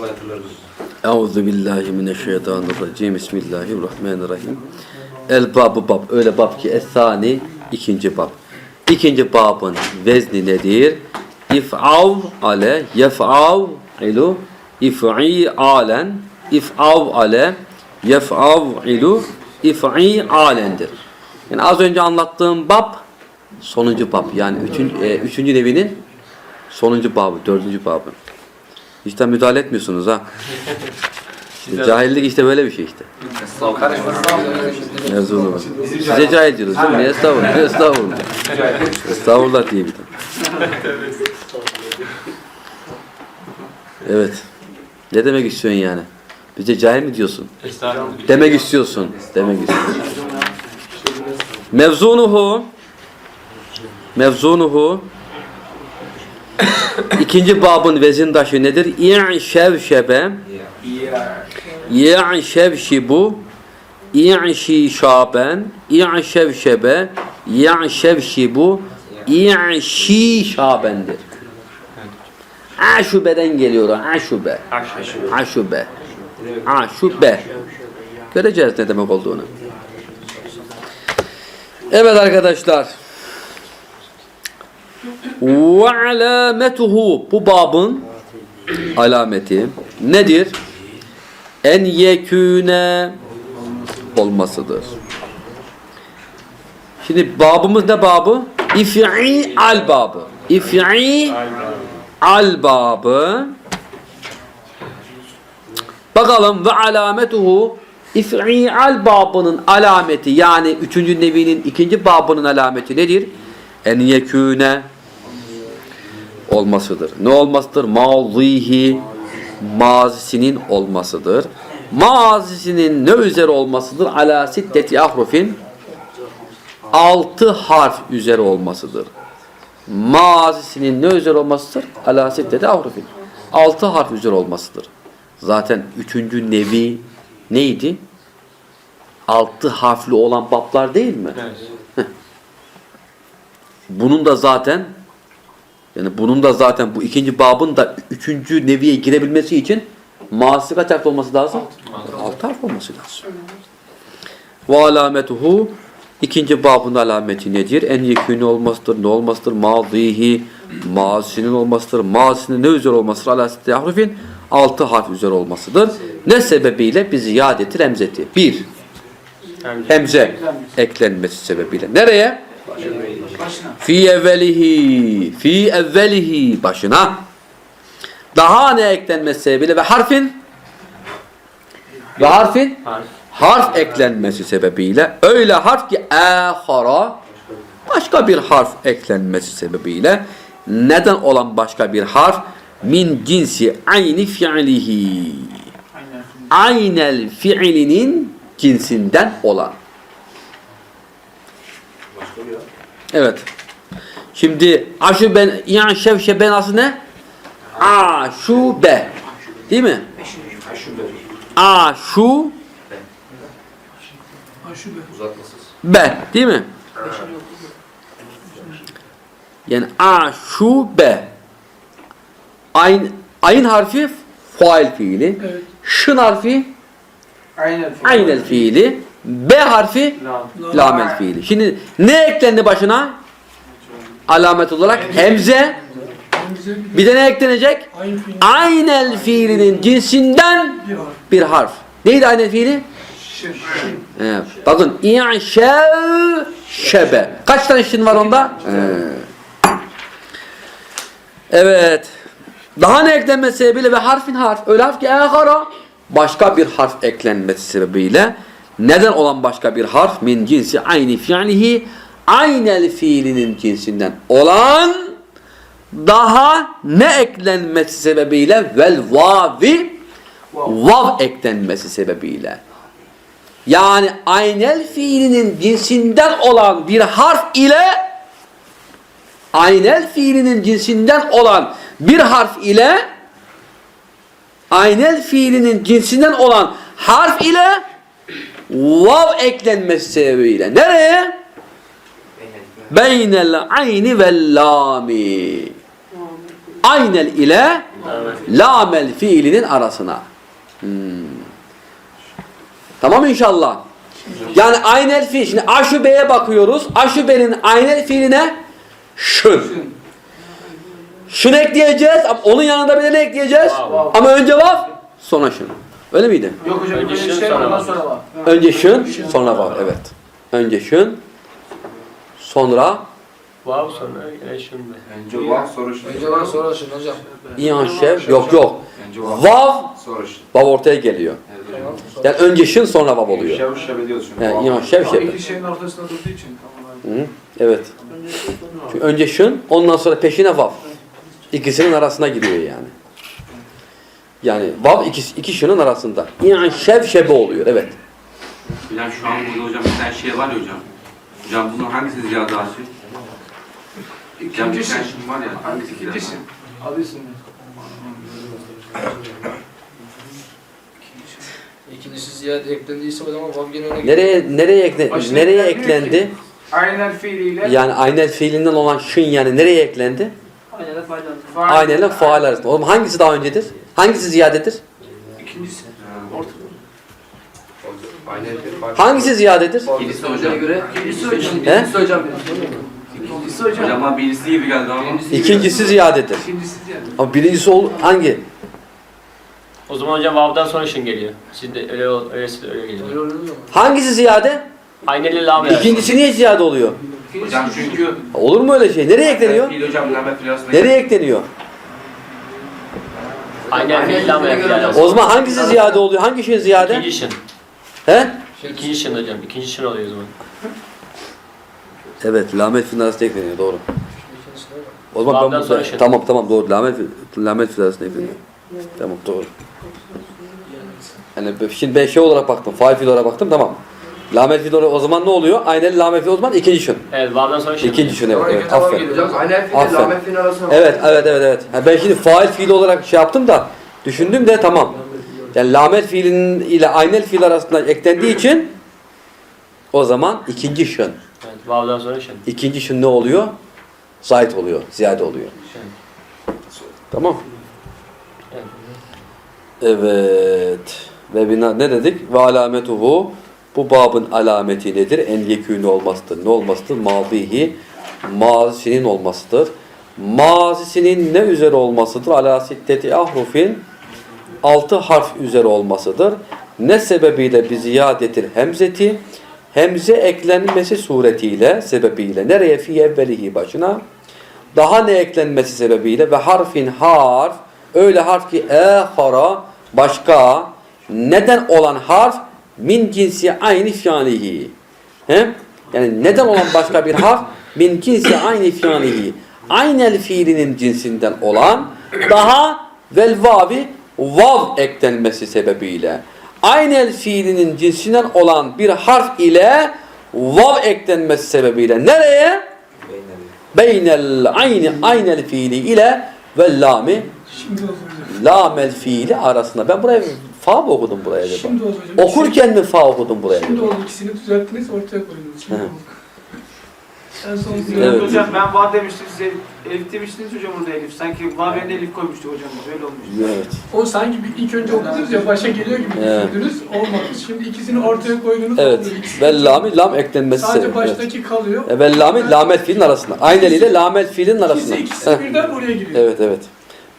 kolay hatırlarız. Euzu billahi mineşşeytanirracim. Bismillahirrahmanirrahim. El babı bab. Öyle bab ki esani ikinci bab. İkinci babın vezni nedir? İf'av ale yef'av ilu if'i alen if'av ale yef'av ilu if'i alendir. Yani az önce anlattığım bab sonuncu bab. Yani üçüncü, e, üçüncü nevinin sonuncu babı, dördüncü babı. Hiç de müdahale etmiyorsunuz ha. Cahillik işte böyle bir şey işte. Var. Size cahil diyoruz değil mi? Ne estağfurullah? Ne estağfurullah? Estağfurullah diye bir tane. Evet. Ne demek istiyorsun yani? Bize cahil mi diyorsun? Demek istiyorsun. Demek istiyorsun. Mevzunuhu Mevzunuhu İkinci babın vezindaşı nedir? İ'şevşebe İ'şevşibu İ'şişaben İ'şevşebe İ'şevşibu İ'şişabendir. Aşubeden geliyor. o, Aşube. Aşube. Aşube. Göreceğiz ne demek olduğunu. Evet arkadaşlar. Ve alametuhu bu babın alameti nedir? En yeküne olmasıdır. Şimdi babımız ne babı? İf'i al babı. İf'i al babı. Bakalım ve alametuhu İf'i al babının alameti yani üçüncü nevinin ikinci babının alameti nedir? En yeküne olmasıdır. Ne olmasıdır? Mazihi mazisinin olmasıdır. Mazisinin ne üzere olmasıdır? Ala siddeti ahrufin altı harf üzeri olmasıdır. Mazisinin ne üzeri olmasıdır? Ala siddeti ahrufin altı harf üzeri olmasıdır. Zaten üçüncü nevi neydi? Altı harfli olan bablar değil mi? Evet. Bunun da zaten yani bunun da zaten bu ikinci babın da üçüncü neviye girebilmesi için mağazı kaç harf olması lazım? Altı harf olması lazım. Ve alametuhu ikinci babın alameti nedir? En yekûni olmasıdır, ne olmasıdır? Mazihi, mazisinin olmasıdır. Mazisinin ne üzere olmasıdır? Ala sitte harfin altı harf üzere olmasıdır. Ne sebebiyle? Bir ziyadeti remzeti. Bir, hemze eklenmesi sebebiyle. Nereye? Fi evvelihi, fi evvelihi başına. Daha ne eklenmesi sebebiyle ve harfin? Ve harfin? Harf. harf eklenmesi sebebiyle. Öyle harf ki ehara başka bir harf eklenmesi sebebiyle. Neden olan başka bir harf? Min cinsi ayni fi'lihi. Aynel fiilinin cinsinden olan Evet. Şimdi aşuben yani şevşe benası ne? Aşube. Değil mi? Aşu be. Değil mi? Yani aşube. Ayn, ayın harfi fail fiili. Evet. Şın harfi aynel fiili. B harfi lamel fiili. Şimdi ne eklendi başına? Alamet olarak hemze. Bir de ne eklenecek? Aynel fiilinin cinsinden bir harf. Neydi aynel fiili? Evet. Bakın i'şev şebe. Kaç tane şin var onda? Evet. Daha ne eklenmesi sebebiyle ve harfin harf. Öyle harf ki ehara. Başka bir harf eklenmesi sebebiyle neden olan başka bir harf? Min cinsi aynı fiilihi aynel fiilinin cinsinden olan daha ne eklenmesi sebebiyle? Vel vavi vav eklenmesi sebebiyle. Yani aynel fiilinin cinsinden olan bir harf ile aynel fiilinin cinsinden olan bir harf ile aynel fiilinin cinsinden olan harf ile vav eklenmesi sebebiyle nereye? Beynel ayni vel lami. Aynel ile Lamel fiilinin arasına. Hmm. Tamam inşallah. Yani aynel fiil. Şimdi aşubeye bakıyoruz. Aşubenin aynel fiiline şün. Şun ekleyeceğiz. Onun yanında bir de ne ekleyeceğiz? Ama önce vav, sonra şun. Öyle miydi? Yok hocam Önce şın, şey sonra ondan var. sonra var. Önce şun, sonra vav. Evet. Önce şun, sonra Vav sonra be. Önce vav sonra şun. Önce var sonra şun hocam. İyan şev. Yok yok. Vav Vav, sonra şun. vav ortaya geliyor. Yani önce şun, sonra vav oluyor. Şev şev ediyoruz şimdi. Yani Vav. İyan şev şev. iki şeyin ortasında durduğu için. Hı, Evet. Çünkü önce şun, ondan sonra peşine vav. İkisinin arasına giriyor yani. Yani vav iki, iki şunun arasında. İyan şev şebe oluyor. Evet. Hocam şu an burada hocam bir tane şey var ya hocam. Hocam bunun hangisi ziyade asıl? Hocam bir tane şey var ya hangisi İkincisi. Ziyade eklendiyse o zaman vav gene gidiyor. Nereye nereye ekle, Başına nereye eklendi? ki. Aynel fiiliyle. Yani aynel fiilinden olan şun yani nereye eklendi? faal. Aynel ile faal arasında. Oğlum hangisi daha öncedir? Hangisi ziyadedir? İkincisi. Fark. Hangisi ziyadedir? İkincisi hocam. göre İkincisi hocam. He? İkincisi hocam. İkincisi hocam. Hocam bana birisi gibi geldi ama. İkincisi ziyadedir. İkincisi yani. Ama birincisi ol, hangi? O zaman hocam vav'dan sonra şun geliyor. Şimdi öyle ol- öyle geliyor. Öyle oluyor mu? Hangisi ziyade? Ayneli lam yani. İkincisi niye ziyade oluyor? Hocam çünkü Olur mu öyle şey? Nereye ekleniyor? Fiil hocam lame. Nereye ekleniyor? Aynen fiil lam O zaman hangisi ziyade oluyor? Hangi şey ziyade? İkinci şın. He? İkinci şın hocam. İkinci şın oluyor o zaman. Evet, lamet fiil arasında ekleniyor. Doğru. O zaman ben Babdan sonra burada, şey. tamam tamam doğru. Lamet, lamet fiil arasında ekleniyor. Tamam doğru. Yani şimdi ben şey olarak baktım. Fail fiil olarak baktım tamam. Lamet fiil olarak o zaman ne oluyor? Aynen lamet fiil o zaman ikinci şun. Evet vav'dan sonra şın. İkinci şun evet. Evet. Aferin. Hocam aynen fiil lamet fiil arasında. Evet, evet, evet, evet. Ha, ben şimdi fail fiil olarak şey yaptım da düşündüm de tamam. Yani lamet fiilinin ile aynel fiil arasında eklendiği için o zaman ikinci şun. Evet, vav'dan sonra şın. İkinci şun ne oluyor? Zayit oluyor, ziyade oluyor. Tamam. Evet. Ve bina ne dedik? Ve alametuhu bu babın alameti nedir? En yekûnü olmasıdır. Ne olmasıdır? Madihi mazisinin olmasıdır. Mazisinin ne üzere olmasıdır? Ala sitteti ahrufin altı harf üzere olmasıdır. Ne sebebiyle bir ziyadetir hemzeti? Hemze eklenmesi suretiyle, sebebiyle. Nereye? Fi evvelihi başına. Daha ne eklenmesi sebebiyle ve harfin harf öyle harf ki ehara başka neden olan harf min cinsi aynı fiilihi. He? Yani neden olan başka bir harf min cinsi aynı fiilihi. Aynel fiilinin cinsinden olan daha vel vavi vav eklenmesi sebebiyle. Aynel fiilinin cinsinden olan bir harf ile vav eklenmesi sebebiyle nereye? beynel ayni aynel fiili ile ve lami lamel fiili arasında. Ben buraya fa mı okudum buraya acaba? Şimdi oldu hocam. Okurken mi fa okudum buraya Şimdi acaba? oldu. İkisini düzelttiniz ortaya koydunuz. Şimdi oldu. En son Evet. Hocam ben var demiştiniz, siz Elif demiştiniz hocam burada Elif. Sanki var yerine Elif koymuştu hocam. Öyle olmuş. Evet. O sanki bir ilk önce okudunuz ya başa geliyor gibi Evet. düşündünüz. Olmadı. Şimdi ikisini ortaya koydunuz. Evet. oldu. İkisi- Ve lami lam eklenmesi Sadece sebebi. Evet. baştaki kalıyor. E, Ve lami lamel fiilin arasında. Aynel ile lamel fiilin arasında. İkisi, ikisi Heh. birden oraya giriyor. Evet evet.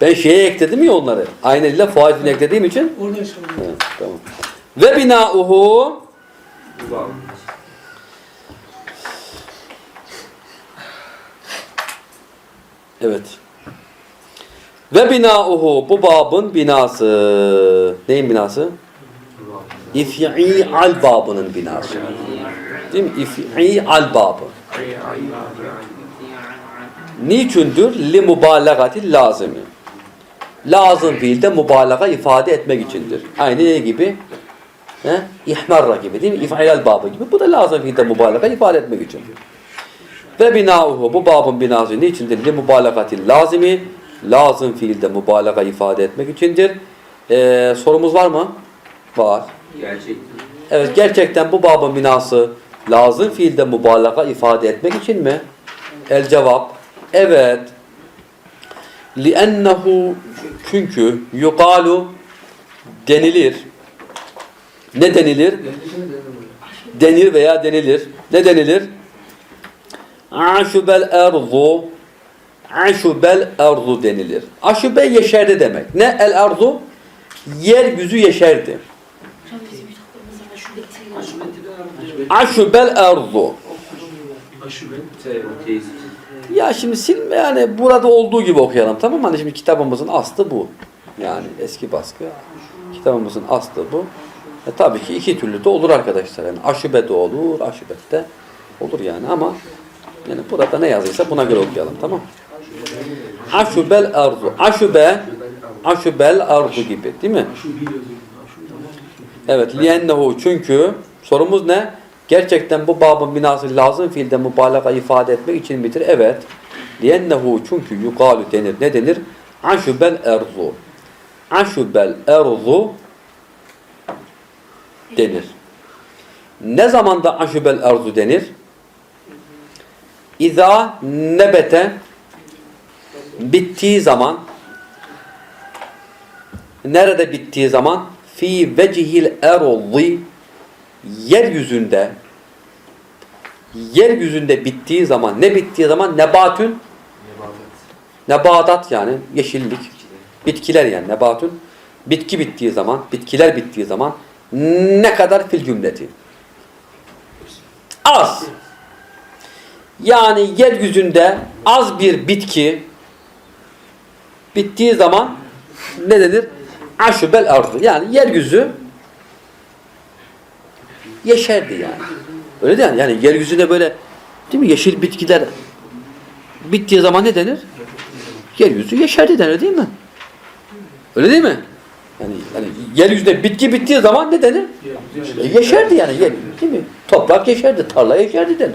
Ben şeye ekledim ya onları. Aynel ile fail fiilini eklediğim için. Oradan çalıyor. Evet, tamam. Ve binauhu Evet. Ve binauhu bu babın binası. Neyin binası? İf'i-al babının binası. Değil mi? İf'i-al babı. Niçündür? Li mübalağati lazimi. Lazım fiilde mübalağa ifade etmek içindir. Aynı ne gibi? He? İhmarra gibi değil mi? İf'ilal babı gibi. Bu da lazım fiilde mübalağa ifade etmek için. Ve binauhu bu babın binası niçindir? Li mübalağati lazimi. Lazım fiilde mübalağa ifade etmek içindir. Ee, sorumuz var mı? Var. Gerçekten. Evet gerçekten bu babın binası lazım fiilde mübalağa ifade etmek için mi? El cevap evet. لِأَنَّهُ Çünkü yukalu denilir. Ne denilir? Denir veya denilir. Ne denilir? Aşubel erzu Aşubel erzu denilir. Aşube yeşerdi demek. Ne el erzu? Yeryüzü yeşerdi. Aşubel erzu. Teist. ya şimdi silme yani burada olduğu gibi okuyalım tamam mı? Hani şimdi kitabımızın aslı bu. Yani eski baskı. Kitabımızın aslı bu. E tabii ki iki türlü de olur arkadaşlar. Yani aşube de olur, aşubet de olur yani ama yani burada ne yazıysa buna göre okuyalım tamam Aşubel arzu. Aşube aşubel arzu gibi değil mi? Evet. Liyennehu çünkü sorumuz ne? Gerçekten bu babın binası lazım fiilde mübalağa ifade etmek için midir? Evet. Liyennehu çünkü yukalu denir. Ne denir? Aşubel erzu. Aşubel erzu denir. Ne zamanda aşubel erzu denir? İza nebete bittiği zaman nerede bittiği zaman fi vecihil erzi yeryüzünde yeryüzünde bittiği zaman ne bittiği zaman? Nebatün? Nebatat yani yeşillik. Bitkiler yani nebatün. Bitki bittiği zaman bitkiler bittiği zaman ne kadar fil cümleti? Az. Yani yeryüzünde az bir bitki bittiği zaman ne denir? Aşubel arzu. Yani yeryüzü yeşerdi yani. Öyle değil mi? Yani yeryüzünde böyle değil mi? Yeşil bitkiler bittiği zaman ne denir? Yeryüzü yeşerdi denir değil mi? Öyle değil mi? Yani, yani yeryüzünde bitki bittiği zaman ne denir? E, yeşerdi yani. Yer, değil mi? Toprak yeşerdi, tarla yeşerdi denir.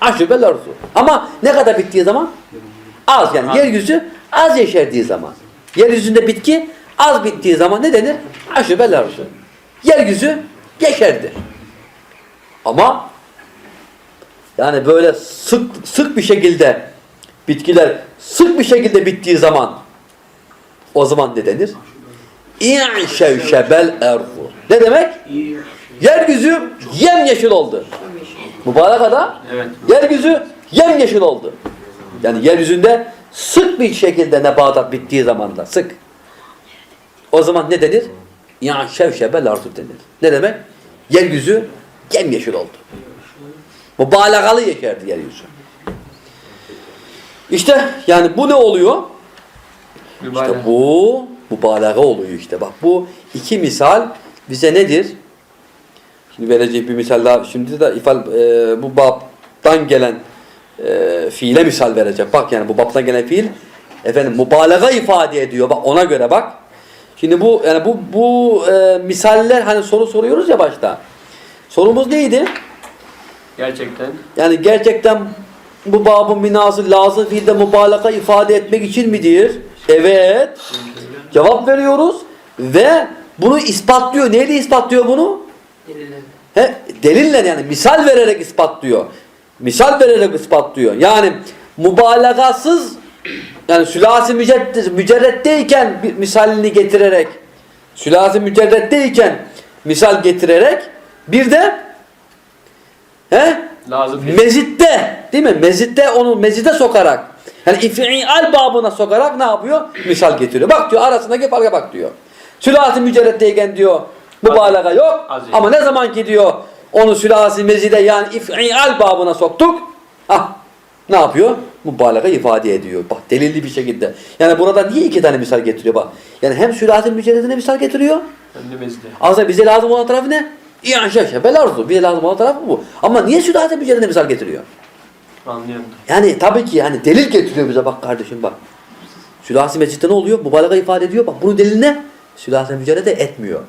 Aşubel arzu. Ama ne kadar bittiği zaman? Az yani. Yeryüzü az yeşerdiği zaman. Yeryüzünde bitki az bittiği zaman ne denir? Aşubel arzu. Yeryüzü yeşerdi. Ama yani böyle sık sık bir şekilde bitkiler sık bir şekilde bittiği zaman o zaman ne denir? İ'şevşebel erzu. Ne demek? Yeryüzü yemyeşil oldu. Mübarekada Evet. yeryüzü yemyeşil oldu. Yani yeryüzünde sık bir şekilde nebatat bittiği zamanda sık. O zaman ne denir? Ya şevşebel arzu denir. Ne demek? Yeryüzü yemyeşil oldu. Mübalağalı yeşerdi yeryüzü. İşte yani bu ne oluyor? Mübarek. İşte bu mübalağa oluyor işte. Bak bu iki misal bize nedir? Şimdi verecek bir misal daha. Şimdi de ifal e, bu babdan gelen e, fiile misal verecek. Bak yani bu babdan gelen fiil efendim mübalağa ifade ediyor. Bak ona göre bak. Şimdi bu yani bu bu e, misaller hani soru soruyoruz ya başta. Sorumuz neydi? Gerçekten. Yani gerçekten bu babın binası lazım fiilde mübalağa ifade etmek için midir? Evet. Cevap veriyoruz ve bunu ispatlıyor. Neyle ispatlıyor bunu? He, delille yani misal vererek ispatlıyor. Misal vererek ispatlıyor. Yani mübalağasız yani sülasi mücerretteyken bir misalini getirerek sülasi mücerretteyken misal getirerek bir de he Lazım. Mezitte değil mi? Mezitte onu mezite sokarak yani ifi'al babına sokarak ne yapıyor? Misal getiriyor. Bak diyor arasındaki farka bak diyor. Sülasi mücerretteyken diyor mübalağa yok Az- az ama ne zaman ki diyor onu sülasi mezide yani ifi'al babına soktuk ah ne yapıyor? Mübalağa ifade ediyor. Bak delilli bir şekilde. Yani burada niye iki tane misal getiriyor bak. Yani hem sülasi mücerredine misal getiriyor Önümüzde. aslında bize lazım olan tarafı ne? İ'şeşe bel arzu. Bize lazım olan tarafı bu. Ama niye sülasi mücerredine misal getiriyor? Anlıyorum. Yani tabii ki yani delil getiriyor bize bak kardeşim bak. Sülasi mecitte ne oluyor? Mübalağa ifade ediyor. Bak bunun delili ne? Sülasi mücerrede etmiyor.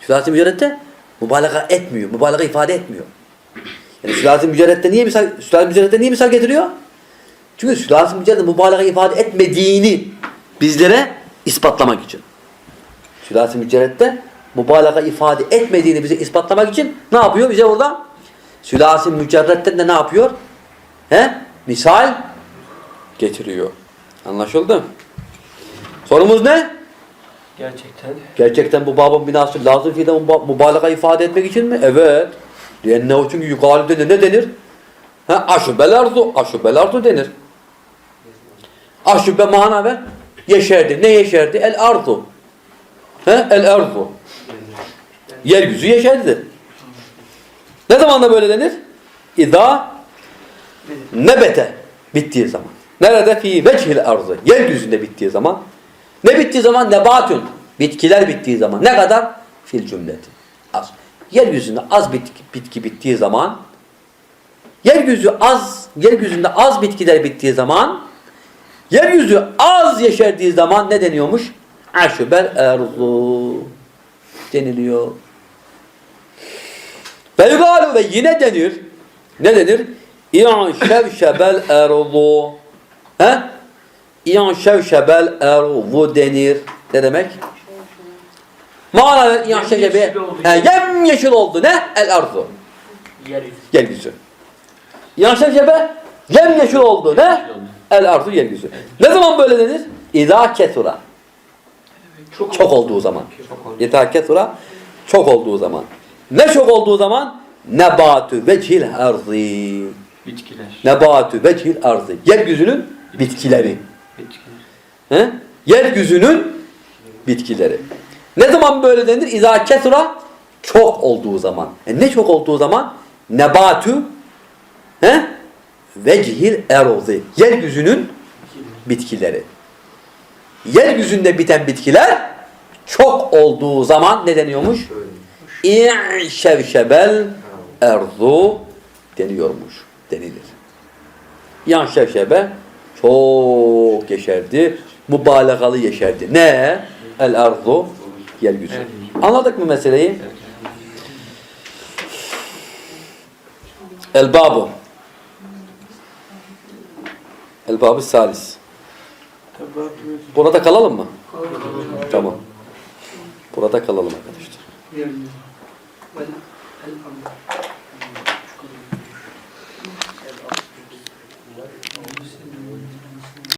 Sülasi mücerrette mübalağa etmiyor. Mübalağa ifade etmiyor. Yani sülasi mücerrette niye misal sülasi mücerrette niye misal getiriyor? Çünkü sülasi mücerrede mübalağa ifade etmediğini bizlere ispatlamak için. Sülasi mücerrette mübalağa ifade etmediğini bize ispatlamak için ne yapıyor bize orada? Sülasi mücerretten de ne yapıyor? He? Misal getiriyor. Anlaşıldı? Sorumuz ne? Gerçekten. Gerçekten bu babın binası lazım fiile müba- mübalağa ifade etmek için mi? Evet. Diyenne çünkü yukarıda ne, ne denir? Ha, aşubel arzu, aşubel arzu denir. Aşube mana ver. Yeşerdi. Ne yeşerdi? El arzu. He? El arzu. Yeryüzü yeşerdi. Ne zaman da böyle denir? İza nebete bittiği zaman. Nerede? Fi vechil arzı. Yeryüzünde bittiği zaman. Ne bittiği zaman? Nebatun. Bitkiler bittiği zaman. Ne kadar? Fil cümleti. Az. Yeryüzünde az bitki, bitki bittiği zaman yeryüzü az, yeryüzünde az bitkiler bittiği zaman yeryüzü az yeşerdiği zaman ne deniyormuş? Aşübel erzu deniliyor. Ve yugalu ve yine denir. Ne denir? İyan şevşebel erzu. He? İyan şevşebel erzu denir. Ne demek? Mana İyan şevşebe. Yemyeşil oldu. Ne? El arzu. Yeryüzü. Yeryüzü. İyan şevşebe yemyeşil oldu. Ne? El arzu yeryüzü. Ne zaman böyle denir? İza kesura. Çok, Çok olduğu zaman. İza kesura çok olduğu zaman. Ne çok olduğu zaman? Nebatü vecihil arzı. Bitkiler. Nebatü vecihil arzı. Yeryüzünün bitkileri. Bitkiler. He? Yeryüzünün bitkileri. Ne zaman böyle denir? İza kesura çok olduğu zaman. E ne çok olduğu zaman? Nebatü he? vecihil erozi. Yeryüzünün bitkileri. Yeryüzünde biten bitkiler çok olduğu zaman ne deniyormuş? İ'şevşebel erzu deniyormuş. Denilir. Yan şevşebe çok yeşerdi. Mübalağalı yeşerdi. Ne? El arzu yeryüzü. Anladık mı meseleyi? El babu. El babu salis. Burada kalalım mı? Tamam. Burada kalalım arkadaşlar.